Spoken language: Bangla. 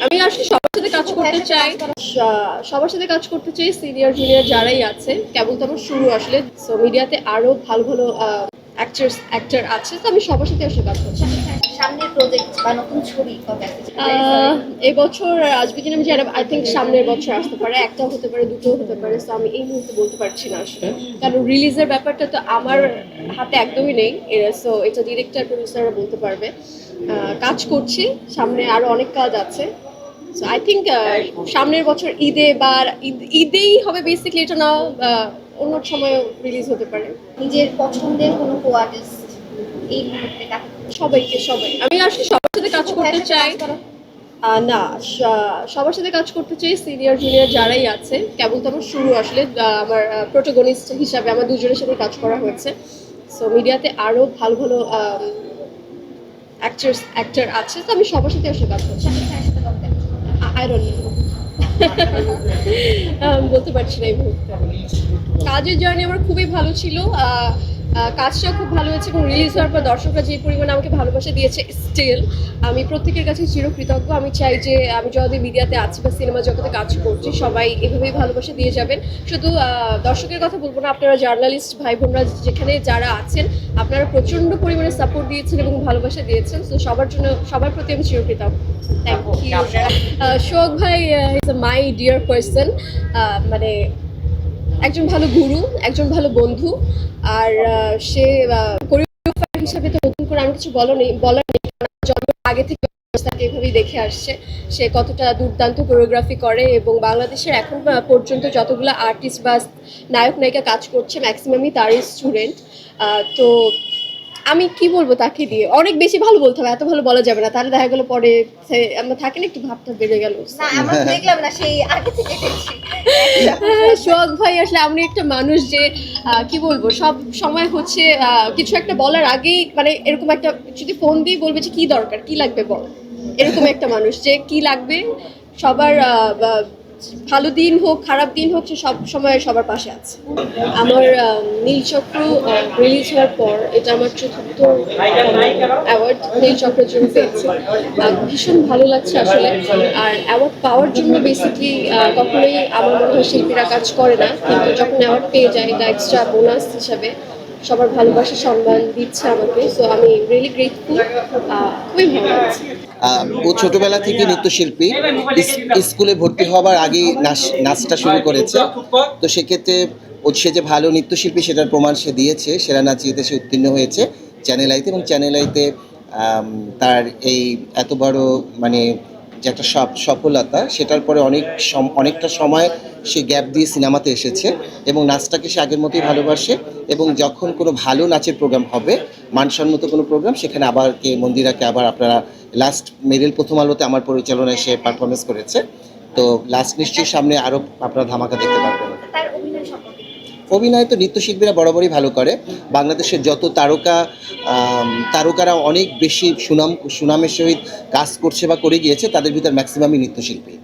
আমি আসলে সবার সাথে কাজ করতে চাই। সা- সবার সাথে কাজ করতে চাই সিনিয়র জুনিয়র যারাই আছে। কেবল তো আমার শুরু আসলে। সো মিডিয়াতে আরও ভালো ভালো অ্যাক্টার্স অ্যাক্টর আছে। তো আমি সবার সাথে আসলে কাজ করছি সামনের প্রজেক্ট বা নতুন ছবি কবে আহ, এই বছর আসবে কিনা আমি জানি আই থিঙ্ক সামনের বছর আসতে পারে। একটাও হতে পারে দুটোও হতে পারে। তো আমি এই মুহূর্তে বলতে পারছি না আসলে। কারণ রিলিজের ব্যাপারটা তো আমার হাতে একদমই নেই। সো এটা ডিরেক্টর প্রডিউসাররা বলতে পারবে। আহ, কাজ করছি। সামনে আরও অনেক কাজ আছে। সো আই থিঙ্ক সামনের বছর ঈদে বা ঈদ- ঈদেই হবে বেসিক্যালি এটা আহ, অন্য সময় রিলিজ হতে পারে। নিজের পছন্দের কোনো কো আর্টিস্ট এই মুহূর্তে সবাইকে সবাই। আমি আসলে সবার সাথে কাজ করতে চাই। না সবার সাথে কাজ করতে চাই সিনিয়র জুনিয়র যারাই আছে। কেবল তো আমার শুরু আসলে আমার প্রোটোগনিস্ট হিসাবে আমার দুজনের সাথে কাজ করা হয়েছে। সো মিডিয়াতে আরও ভালো ভালো অ্যাক্টার্স অ্যাক্টর আছে। তো আমি সবার সাথে আসলে কাজ করছি শাকিব খানের সাথে কবে দেখা ডোন্ট বলতে পারছি না এই মুহূর্তে কাজের জার্নি আমার খুবই ভালো ছিল। আহ, খুব ভালো হয়েছে এবং রিলিজ হওয়ার পর দর্শকরা যে পরিমাণে আমাকে ভালোবাসা দিয়েছে স্টিল আমি প্রত্যেকের কাছে চিরকৃতজ্ঞ। আমি চাই যে আমি যতদিন মিডিয়াতে আছি বা সিনেমা জগতে কাজ করছি সবাই এভাবেই ভালোবাসা দিয়ে যাবেন। শুধু দর্শকের কথা বলব না আপনারা জার্নালিস্ট ভাই বোনরা যেখানে যারা আছেন আপনারা প্রচণ্ড পরিমাণে সাপোর্ট দিয়েছেন এবং ভালোবাসা দিয়েছেন। তো সবার জন্য সবার প্রতি আমি চিরকৃতজ্ঞ। থ্যাংক ইউ শোক ভাই ইজ মাই ডিয়ার পার্সন মানে একজন ভালো গুরু, একজন ভালো বন্ধু, আর সে হিসাবে তো নতুন করে আমি কিছু বলো নেই, বলার নেই জন্মের আগে থেকে তাকে এভাবেই দেখে আসছে। সে কতটা দুর্দান্ত কোরিওগ্রাফি করে এবং বাংলাদেশের এখন পর্যন্ত যতগুলো আর্টিস্ট বা নায়ক নায়িকা কাজ করছে ম্যাক্সিমামই তারই স্টুডেন্ট তো আমি কি বলব তাকে দিয়ে? অনেক বেশি ভালো বলতে হবে এত ভালো বলা যাবে না। তাহলে দেখা গেলো পরে সে- আমরা থাকে না একটু ভাবটা বেড়ে গেল। না আমরা দেখলাম না সেই আগে থেকে দেখছি। সোহাগ ভাই আসলে আমি একটা মানুষ যে আহ, কি বলব সব সময় হচ্ছে আহ, কিছু একটা বলার আগেই মানে এরকম একটা যদি ফোন দিয়ে বলবে যে কি দরকার? কি লাগবে বল? এরকম একটা মানুষ যে কি লাগবে? সবার ভালো দিন হোক, খারাপ দিন হোক, সে সব সময় সবার পাশে আছে। আমার নীলচক্র রিলিজ হওয়ার পর এটা আমার চতুর্থ অ্যাওয়ার্ড নীলচক্রের জন্য পেয়েছি। ভীষণ ভালো লাগছে আসলে। আর অ্যাওয়ার্ড পাওয়ার জন্য বেসিকলি কখনোই আমার মনে হয় শিল্পীরা কাজ করে না। কিন্তু যখন অ্যাওয়ার্ড পেয়ে যায়, এটা এক্সট্রা বোনাস হিসাবে সবার ভালোবাসা, সম্মান দিচ্ছে আমাকে। সো আমি রিয়েলি গ্রেটফুল খুবই ভালো ও ছোটবেলা থেকে নৃত্যশিল্পী। স্কুলে ভর্তি হওয়ার আগেই নাচ নাচটা শুরু করেছে। তো সেক্ষেত্রে ও সে যে ভালো নৃত্যশিল্পী, সেটার প্রমাণ সে দিয়েছে। সেরা নাচিয়েতে সে উত্তীর্ণ হয়েছে চ্যানেল আইতে এবং চ্যানেল আইতে তার এই এত বড় মানে যে একটা সফ- সফলতা, সেটার পরে অনেক অনেকটা সময় সে গ্যাপ দিয়ে সিনেমাতে এসেছে এবং নাচটাকে সে আগের মতোই ভালোবাসে এবং যখন কোনো ভালো নাচের প্রোগ্রাম হবে, মানসম্মত কোনো প্রোগ্রাম সেখানে আবার কে মন্দিরাকে আবার আপনারা লাস্ট মেরিল প্রথম আলোতে আমার পরিচালনায় সে পারফরমেন্স করেছে। তো লাস্ট নিশ্চয়ই সামনে আরও আপনারা ধামাকা দেখতে পারবেন। অভিনয় তো নৃত্যশিল্পীরা বরাবরই ভালো করে। বাংলাদেশের যত তারকা তারকারা অনেক বেশি সুনাম, সুনামের সহিত কাজ করছে বা করে গিয়েছে, তাদের ভিতর ম্যাক্সিমামই নৃত্যশিল্পী।